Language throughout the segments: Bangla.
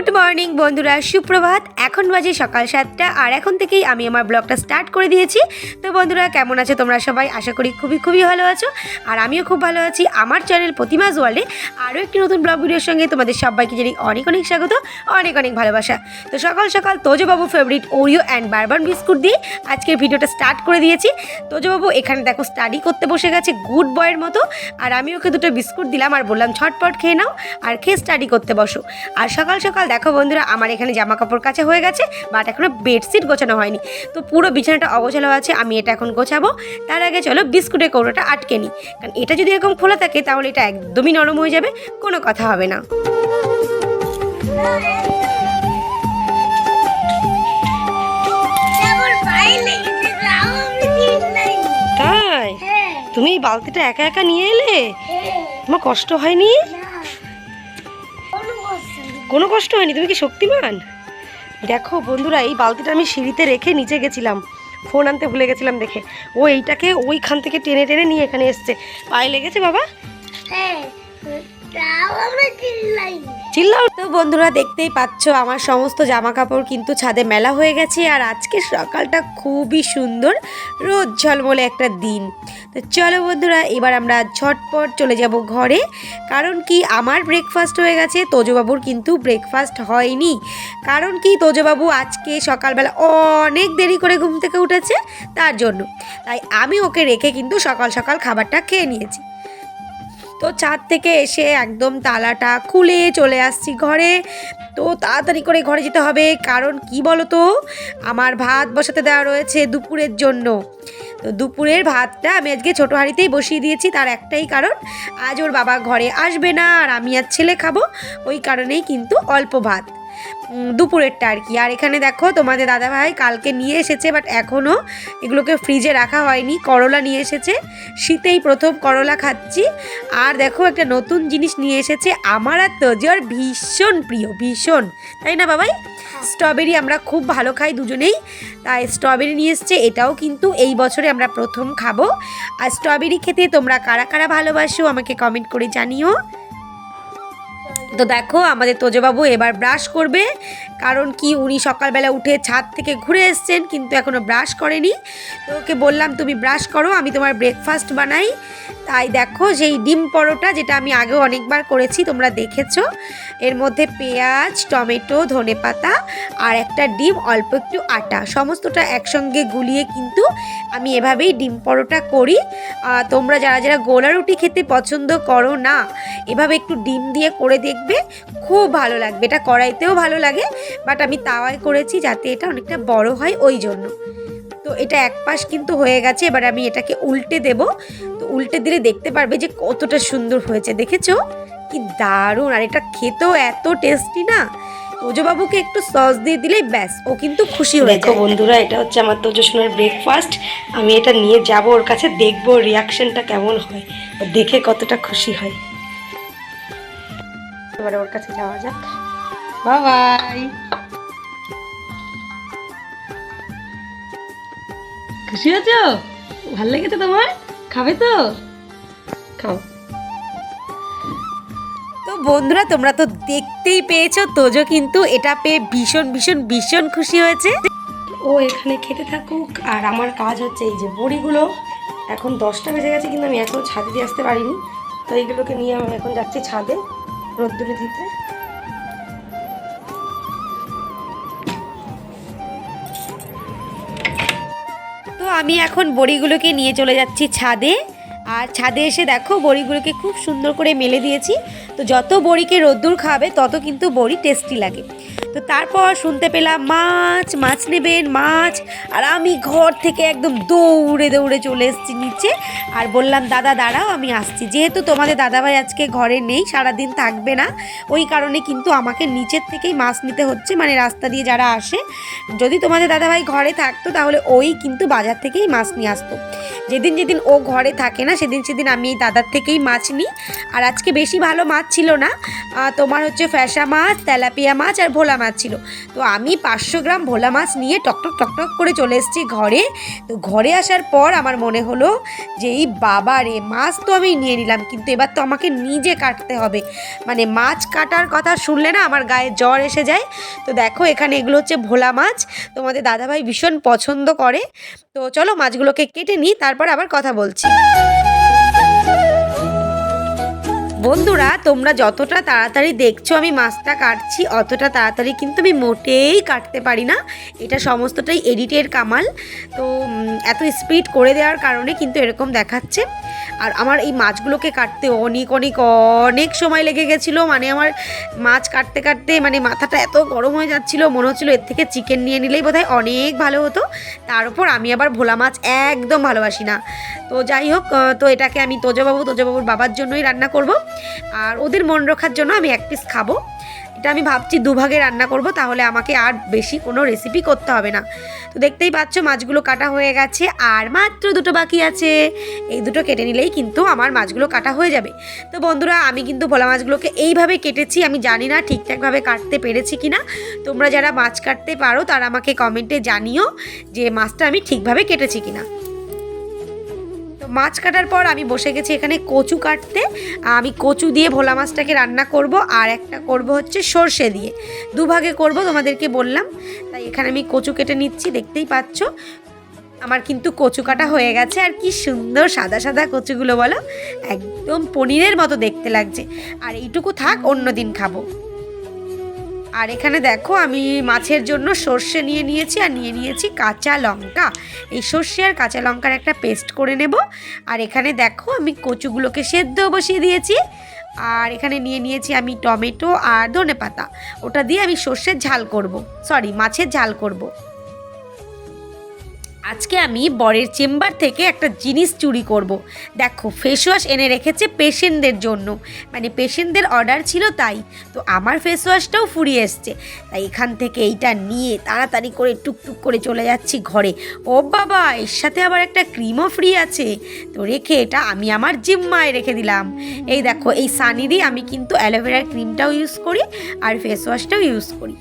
গুড মর্নিং বন্ধুরা, সুপ্রভাত। এখন বাজে সকাল সাতটা, আর এখন থেকেই আমি আমার ব্লগটা স্টার্ট করে দিয়েছি। তো বন্ধুরা, কেমন আছো তোমরা সবাই? আশা করি খুবই খুবই ভালো আছো, আর আমিও খুব ভালো আছি আমার চ্যানেল প্রতিমাস ওয়ার্ল্ডে আরও একটি নতুন ব্লগ ভিডিওর সঙ্গে তোমাদের সবাইকে জানি অনেক অনেক স্বাগত, অনেক অনেক ভালোবাসা। তো সকাল সকাল তোজবাবু favourite Oreo and Bourbon biscuit দিয়ে আজকের ভিডিওটা স্টার্ট করে দিয়েছি। তোজবাবু, এখানে দেখো স্টাডি করতে বসে গেছে গুড বয়ের মতো, আর আমি ওকে দুটো বিস্কুট দিলাম আর বললাম ছটপট খেয়ে নাও, আর খেয়ে স্টাডি করতে বসো। আর সকাল সকাল দেখো বন্ধুরা আমার এখানে জামা কাপড় কাছে হয়ে গেছে বাট এখনও বেডশিট গোছানো হয়নি। তো পুরো বিছানাটা অগোছালো আছে আমি এটা এখন গোছাবো। তার আগে চলো বিস্কুটের কৌটোটা আটকে নিই। কারণ এটা যদি এরকম খোলা থাকে তাহলে এটা একদমই নরম হয়ে যাবে কোনো কথা হবে না। হ্যাঁ। তুমি এই বালতিটা একা একা নিয়ে এলে? তোমার কষ্ট হয়নি। কোনো কষ্ট হয়নি, তুমি কি শক্তিমান? দেখো বন্ধুরা, এই বালতিটা আমি সিঁড়িতে রেখে নিচে গেছিলাম। ফোন আনতে ভুলে গেছিলাম দেখে। ও এইটাকে ওইখান থেকে টেনে টেনে নিয়ে এখানে এসছে। পায়ে লেগেছে বাবা? হ্যাঁ। চিল্লাও। তো বন্ধুরা, দেখতেই পাচ্ছ, আমার সমস্ত জামা কাপড় কিন্তু ছাদে মেলা হয়ে গেছে, আর আজকে সকালটা খুবই সুন্দর, রোদ ঝলমলে একটা দিন। তো চলো বন্ধুরা, এবার আমরা ঝটপট চলে যাব ঘরে, কারণ কি আমার ব্রেকফাস্ট হয়ে গেছে, তোজবাবুর কিন্তু ব্রেকফাস্ট হয়নি। কারণ কি, তোজবাবু আজকে সকালবেলা অনেক দেরি করে ঘুম থেকে উঠেছে, তার জন্য। তাই আমি ওকে রেখে কিন্তু সকাল সকাল খাবারটা খেয়ে নিয়েছি। তো ছাদ থেকে এসে একদম তালাটা খুলে চলে আসছি ঘরে। তো তাড়াতাড়ি করে ঘরে যেতে হবে, কারণ কি বলো তো আমার ভাত বসাতে দেওয়া রয়েছে দুপুরের জন্য। তো দুপুরের ভাতটা আমি আজকে ছোটো হাঁড়িতেই বসিয়ে দিয়েছি, তার একটাই কারণ, আজ ওর বাবা ঘরে আসবে না, আর আমি আর ছেলে খাব। ওই কারণেই কিন্তু অল্প ভাত। দুপুরেরটা আর কি। আর এখানে দেখো তোমাদের দাদাভাই কালকে নিয়ে এসেছে বাট এখনও এগুলোকে ফ্রিজে রাখা হয়নি। করলা নিয়ে এসেছে। শীতেই প্রথম করলা খাচ্ছি। আর দেখো একটা নতুন জিনিস নিয়ে এসেছে। আমার আর তোজোর ভীষণ প্রিয় ভীষণ। তাই না বাবাই? স্ট্রবেরি আমরা খুব ভালো খাই দুজনেই। তাই স্ট্রবেরি নিয়ে এসছে। এটাও কিন্তু এই বছরে আমরা প্রথম খাব। আর স্ট্রবেরি খেতে তোমরা কারা কারা ভালোবাসো আমাকে কমেন্ট করে জানিও। তো দেখো আমাদের তোজবাবু এবার ব্রাশ করবে, কারণ কি উনি সকালবেলা উঠে ছাদ থেকে ঘুরে এসছেন, কিন্তু এখনও ব্রাশ করেনি। তো ওকে বললাম, তুমি ব্রাশ করো, আমি তোমার ব্রেকফাস্ট বানাই। তাই দেখো, সেই ডিম পরোটা যেটা আমি আগেও অনেকবার করেছি, তোমরা দেখেছ। এর মধ্যে পেঁয়াজ, টমেটো, ধনেপাতা আর একটা ডিম, অল্প একটু আটা। সমস্তটা একসঙ্গে গুলিয়ে কিন্তু আমি এভাবেই ডিম পরোটা করি। তোমরা যারা যারা গোলা রুটি খেতে পছন্দ করো না, এভাবে একটু ডিম দিয়ে করে দেখবে, খুব ভালো লাগবে। এটা কড়াইতেও ভালো লাগে বাট আমি তাওয়ায় করেছি যাতে এটা অনেকটা বড় হয় ওই জন্য। তো এটা এক পাশ কিন্তু হয়ে গেছে, এবার আমি এটাকে উল্টে দেব। তো উল্টে দিলে দেখতে পারবে যে কতটা সুন্দর হয়েছে, দেখেছ? কি দারুণ! আর এটা খেতেও এত টেস্টি না। তোজবাবুকে একটু সস দিয়ে দিলেই ব্যাস ও কিন্তু খুশি হয়ে দেখো বন্ধুরা এটা হচ্ছে আমার তোজসোনার ব্রেকফাস্ট আমি এটা নিয়ে যাব ওর কাছে দেখব রিয়াকশনটা কেমন হয়। ও দেখে কতটা খুশি হয়। এবারে ওর কাছে যাওয়া যাক। বাবাই! খুশি আছো ভালো লেগেছে তোমার? খাবে তো? খাও। বন্ধুরা তোমরা তো দেখতেই পেয়েছ তোজো কিন্তু এটা পেয়ে ভীষণ ভীষণ ভীষণ খুশি হয়েছে। ও এখানে খেতে থাকুক আর আমার কাজ হচ্ছে এই যে বড়িগুলো। এখন দশটা বেজে গেছে কিন্তু আমি এখনও ছাদে দিয়ে আসতে পারিনি। তো এইগুলোকে নিয়ে আমি এখন যাচ্ছি ছাদে রোদ্দুরে দিতে। তো আমি এখন বড়িগুলোকে নিয়ে চলে যাচ্ছি ছাদে। আর ছাদে এসে দেখো বড়িগুলোকে খুব সুন্দর করে মেলে দিয়েছি। তো যত বড়িকে রোদ্দুর খাওয়াবে তত কিন্তু বড়ি টেস্টি লাগে। তো তারপর শুনতে পেলাম মাছ মাছ নেবেন, মাছ। আর আমি ঘর থেকে একদম দৌড়ে দৌড়ে চলে এসেছি নিচে। আর বললাম, দাদা, দাঁড়াও, আমি আসছি। যেহেতু তোমাদের দাদাভাই আজকে ঘরে নেই, সারাদিন থাকবে না। ওই কারণে কিন্তু আমাকে নিচের থেকেই মাছ নিতে হচ্ছে। মানে রাস্তা দিয়ে যারা আসে, যদি তোমাদের দাদাভাই ঘরে থাকতো, তাহলে ওই কিন্তু বাজার থেকেই মাছ নিয়ে আসতো। যেদিন যেদিন ও ঘরে থাকে না, সেদিন সেদিন আমি এই দাদার থেকেই মাছ নিই। আর আজকে বেশি ভালো মাছ ছিল না। তোমার হচ্ছে ফ্যাসা মাছ, তেলাপিয়া মাছ আর ভোলা মাছ ছিল। তো আমি পাঁচশো গ্রাম ভোলা মাছ নিয়ে টকটক টকটক করে চলে এসেছি ঘরে। তো ঘরে আসার পর আমার মনে হলো যে, এই বাবা রে, মাছ তো আমি নিয়ে নিলাম, কিন্তু এবার তো আমাকে নিজে কাটতে হবে। মানে মাছ কাটার কথা শুনলে না আমার গায়ে জ্বর এসে যায়। তো দেখো, এখানে এগুলো হচ্ছে ভোলা মাছ। তোমাদের দাদাভাই ভীষণ পছন্দ করে। তো চলো মাছগুলোকে কেটে নিই, তারপর আবার কথা বলছি। বন্ধুরা, তোমরা যতটা তাড়াতাড়ি দেখছ আমি মাছটা কাটছি, অতটা তাড়াতাড়ি কিন্তু আমি মোটেই কাটতে পারি না। এটা সমস্তটাই এডিটের কামাল। তো এত স্পিড করে দেওয়ার কারণে কিন্তু এরকম দেখাচ্ছে। আর আমার এই মাছগুলোকে কাটতে অনেক অনেক অনেক সময় লেগে গেছিল। মানে আমার মাছ কাটতে কাটতে মানে মাথাটা এত গরম হয়ে যাচ্ছিল, মনে হচ্ছিল এর থেকে চিকেন নিয়ে নিলেই বোধহয় অনেক ভালো হতো। তার উপর আমি আবার ভোলা মাছ একদম ভালোবাসি না। তো যাই হোক তো এটাকে আমি তোজবাবু, তোজবাবুর বাবার জন্যই রান্না করব। আর ওদের মন রক্ষার জন্য আমি এক পিস খাব। এটা আমি ভাবছি দুভাগে রান্না করব, তাহলে আমাকে আর বেশি কোনো রেসিপি করতে হবে না। তো দেখতেই পাচ্ছ মাছগুলো কাটা হয়ে গেছে, আর মাত্র দুটো বাকি আছে। এই দুটো কেটে নিলেই কিন্তু আমার মাছগুলো কাটা হয়ে যাবে। তো বন্ধুরা, আমি কিন্তু ভোলা মাছগুলোকে এইভাবে কেটেছি, আমি জানি না ঠিকঠাকভাবে কাটতে পেরেছি কি না তোমরা যারা মাছ কাটতে পারো, তারা আমাকে কমেন্টে জানিও যে মাছটা আমি ঠিকভাবে কেটেছি কিনা। মাছ কাটার পর আমি বসে গেছি এখানে কচু কাটতে। আমি কচু দিয়ে ভোলা মাছটাকে রান্না করব আর একটা করব হচ্ছে সর্ষে দিয়ে। দুভাগে করব, তোমাদেরকে বললাম। তাই এখানে আমি কচু কেটে নিচ্ছি, দেখতেই পাচ্ছ। আমার কিন্তু কচু কাটা হয়ে গেছে। আর কি সুন্দর সাদা সাদা কচুগুলো বলো। একদম পনিরের মতো দেখতে লাগছে। আর এইটুকু থাক, অন্য দিন খাব। আর এখানে দেখো, আমি মাছের জন্য সর্ষে নিয়ে নিয়েছি আর নিয়ে নিয়েছি কাঁচা লঙ্কা। এই সর্ষে আর কাঁচা লঙ্কার একটা পেস্ট করে নেব। আর এখানে দেখো, আমি কচুগুলোকে সেদ্ধ বসিয়ে দিয়েছি। আর এখানে নিয়ে নিয়েছি আমি টমেটো আর ধনে পাতা ওটা দিয়ে আমি সর্ষের ঝাল করব। সরি, মাছের ঝাল করব। আজকে আমি বরের চেম্বার থেকে একটা জিনিস চুরি করব। দেখো ফেস ওয়াশ এনে রেখেছে পেশেন্টদের জন্য। মানে পেশেন্টদের অর্ডার ছিল তাই। তো আমার ফেস ওয়াশটাও ফুরিয়ে এসছে। তাই এখান থেকে এইটা নিয়ে তাড়াতাড়ি করে টুকটুক করে চলে যাচ্ছি ঘরে। ও বাবা, এর সাথে আবার একটা ক্রিমও ফ্রি আছে। তো রেখে এটা আমি আমার জিম্মায় রেখে দিলাম। এই দেখো, এই সানিরই আমি কিন্তু অ্যালোভেরার ক্রিমটাও ইউজ করি আর ফেস ওয়াশটাও ইউজ করি।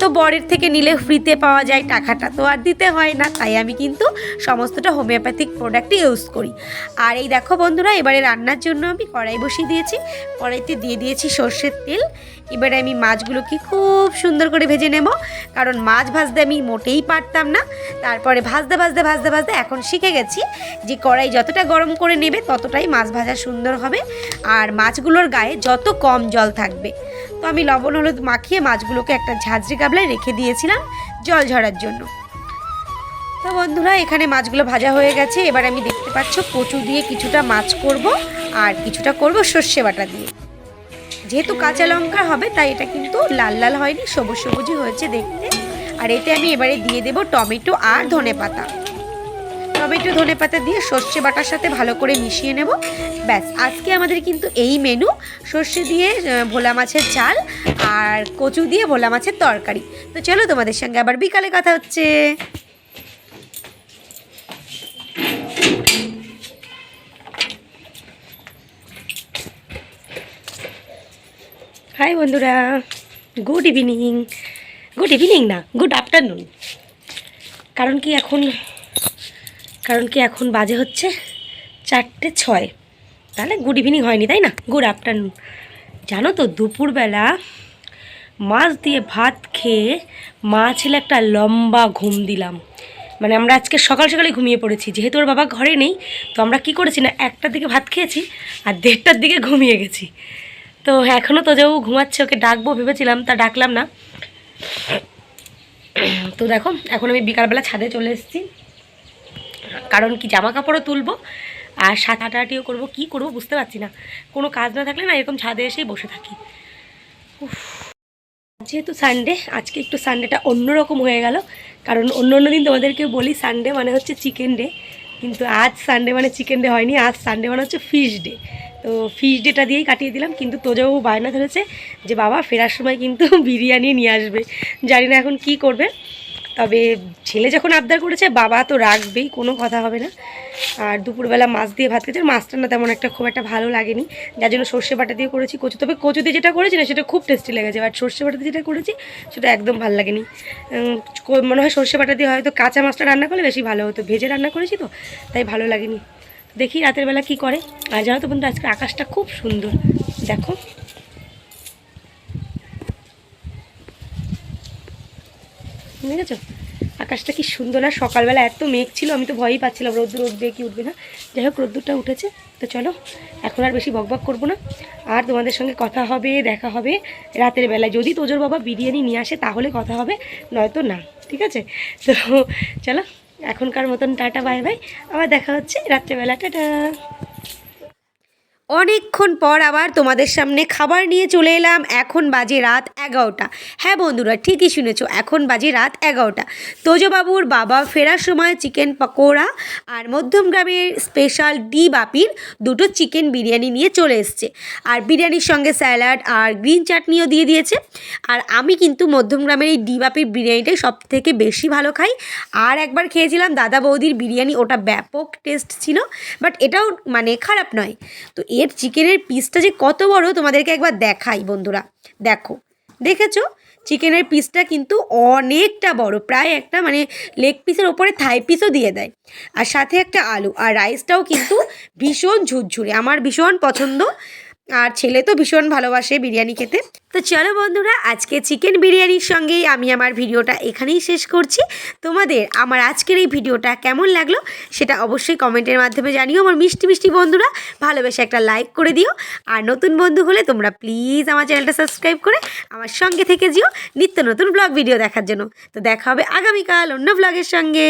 তো বরের থেকে নিলে ফ্রিতে পাওয়া যায় টাকাটা। তো আর দিতে হয় না, তাই আমি কিন্তু সমস্তটা হোমিওপ্যাথিক প্রোডাক্টই ইউজ করি। আর এই দেখো বন্ধুরা, এবারে রান্নার জন্য আমি কড়াই বসিয়ে দিয়েছি। কড়াইতে দিয়ে দিয়েছি সর্ষের তেল। এবারে আমি মাছগুলোকে খুব সুন্দর করে ভেজে নেব। কারণ মাছ ভাজতে আমি মোটেই পারতাম না। তারপরে ভাজতে ভাজতে ভাজতে ভাজতে এখন শিখে গেছি যে কড়াই যতটা গরম করে নেবে ততটাই মাছ ভাজা সুন্দর হবে। আর মাছগুলোর গায়ে যত কম জল থাকবে। তো আমি লবণ, হলুদ মাখিয়ে মাছগুলোকে একটা ঝাঁঝরি গাবলায় রেখে দিয়েছিলাম জল ঝরার জন্য। তো বন্ধুরা, এখানে মাছগুলো ভাজা হয়ে গেছে। এবার আমি দেখতে পাচ্ছ কচু দিয়ে কিছুটা মাছ করব আর কিছুটা করব সর্ষে বাটা দিয়ে। যেহেতু কাঁচা লঙ্কা হবে, তাই এটা কিন্তু লাল লাল হয়নি, সবুজ সবুজই হয়েছে দেখতে। আর এতে আমি এবারে দিয়ে দেব টমেটো আর ধনে পাতা টমেটো ধনে পাতা দিয়ে সর্ষে বাটার সাথে ভালো করে মিশিয়ে নেব। ব্যাস, আজকে আমাদের কিন্তু এই মেনু সর্ষে দিয়ে ভোলা মাছের চাল আর কচু দিয়ে ভোলা মাছের তরকারি। তো চলো তোমাদের সঙ্গে আবার বিকালে কথা হচ্ছে। হাই বন্ধুরা গুড ইভিনিং গুড ইভিনিং না গুড আফটারনুন কারণ কি এখন কারণ কি এখন বাজে হচ্ছে চারটে ছয়। তাহলে গুড ইভিনিং হয়নি, তাই না? গুড আফটারনুন জানো তো, দুপুরবেলা মাছ দিয়ে ভাত খেয়ে মা ছেলে একটা লম্বা ঘুম দিলাম। মানে আমরা আজকে সকাল সকালে ঘুমিয়ে পড়েছি, যেহেতু ওর বাবা ঘরে নেই, তো আমরা কি করেছি না, একটার দিকে ভাত খেয়েছি আর দেড়টার দিকে ঘুমিয়ে গেছি। তো এখনও তো যাও ঘুমাচ্ছে, ওকে ডাকবো ভেবেছিলাম, তা ডাকলাম না। তো দেখো, এখন আমি বিকালবেলা ছাদে চলে এসেছি। কারণ কি জামা কাপড়ও তুলবো, আর সাত হাঁটাহাঁটিও করব, কি করব বুঝতে পারছি না। কোনো কাজ না থাকলে না এরকম ছাদে এসেই বসে থাকি। যেহেতু সানডে আজকে একটু সানডেটা অন্যরকম হয়ে গেল। কারণ অন্য অন্য দিন তোমাদেরকে বলি সানডে মানে হচ্ছে চিকেন ডে কিন্তু আজ সানডে মানে চিকেন ডে হয়নি, আজ সানডে মানে হচ্ছে ফিশ ডে তো ফিশ ডেটা দিয়েই কাটিয়ে দিলাম, কিন্তু তোজাবু বায়না ধরেছে যে, বাবা, ফেরার সময় কিন্তু বিরিয়ানি নিয়ে আসবে। জানি না এখন কি করবে। তবে ছেলে যখন আবদার করেছে, বাবা তো রাখবেই, কোনো কথা হবে না। আর দুপুরবেলা মাছ দিয়ে ভাত খেয়েছে, মাছটা না তেমন একটা খুব একটা ভালো লাগেনি। যার জন্য সর্ষে বাটা দিয়ে করেছি কচু। তবে কচু দিয়ে যেটা করেছি না, সেটা খুব টেস্টি লেগেছে। বাট সর্ষে বাটা দিয়ে যেটা করেছি, সেটা একদম ভালো লাগেনি। মনে হয় সর্ষে বাটা দিয়ে হয়তো কাঁচা মাছটা রান্না করলে বেশি ভালো হতো। ভেজে রান্না করেছি তো, তাই ভালো লাগেনি। দেখি রাতের বেলা কি করে। আর জানো তো বন্ধু, আজকে আকাশটা খুব সুন্দর। দেখো। দেখেছ? আকাশটা কি সুন্দর না সকালবেলা এত মেঘ ছিল, আমি তো ভয়ই পাচ্ছিলাম রোদ্দুর উঠবে কি উঠবে না যাই হোক, রোদ্দুরটা উঠেছে। তো চলো, এখন আর বেশি বকবক করব না। আর তোমাদের সঙ্গে কথা হবে, দেখা হবে রাতের বেলায়। যদি তোজোর বাবা বিরিয়ানি নিয়ে আসে, তাহলে কথা হবে, নয়তো না, ঠিক আছে? তো চলো, এখনকার মতন টাটা, বাই বাই। আবার দেখা হচ্ছে রাত্রেবেলা, টাটা। অনেকক্ষণ পর আবার তোমাদের সামনে খাবার নিয়ে চলে এলাম। এখন বাজে রাত এগারোটা। হ্যাঁ বন্ধুরা, ঠিকই শুনেছো, এখন বাজে রাত এগারোটা। তোজবাবুর বাবা ফেরার সময় চিকেন পকোড়া আর মধ্যম গ্রামের স্পেশাল ডি বাপির দুটো চিকেন বিরিয়ানি নিয়ে চলে এসছে। আর বিরিয়ানির সঙ্গে স্যালাড আর গ্রিন চাটনিও দিয়ে দিয়েছে। আর আমি কিন্তু মধ্যম গ্রামের এই ডি বাপির বিরিয়ানিটাই সব থেকে বেশি ভালো খাই। আর একবার খেয়েছিলাম দাদা বৌদির বিরিয়ানি, ওটা ব্যাপক টেস্ট ছিল বাট এটাও মানে খারাপ নয়। তো এর চিকেনের পিসটা যে কত বড়, তোমাদেরকে একবার দেখাই, বন্ধুরা। দেখো, দেখেছ? চিকেনের পিসটা কিন্তু অনেকটা বড়, প্রায় একটা মানে লেগ পিসের ওপরে থাই পিসও দিয়ে দেয়। আর সাথে একটা আলু, আর রাইসটাও কিন্তু ভীষণ ঝুরঝুরে, আমার ভীষণ পছন্দ। আর ছেলে তো ভীষণ ভালোবাসে বিরিয়ানি খেতে। তো চলো বন্ধুরা, আজকে চিকেন বিরিয়ানির সঙ্গেই আমি আমার ভিডিওটা এখানেই শেষ করছি। তোমাদের আমার আজকের এই ভিডিওটা কেমন লাগল সেটা অবশ্যই কমেন্টের মাধ্যমে জানিও। আমার মিষ্টি মিষ্টি বন্ধুরা, ভালোবেসে একটা লাইক করে দিও। আর নতুন বন্ধু হলে তোমরা প্লিজ আমার চ্যানেলটা সাবস্ক্রাইব করে আমার সঙ্গে থেকে যেও নিত্য নতুন ব্লগ ভিডিও দেখার জন্য। তো দেখা হবে আগামীকাল অন্য ব্লগের সঙ্গে।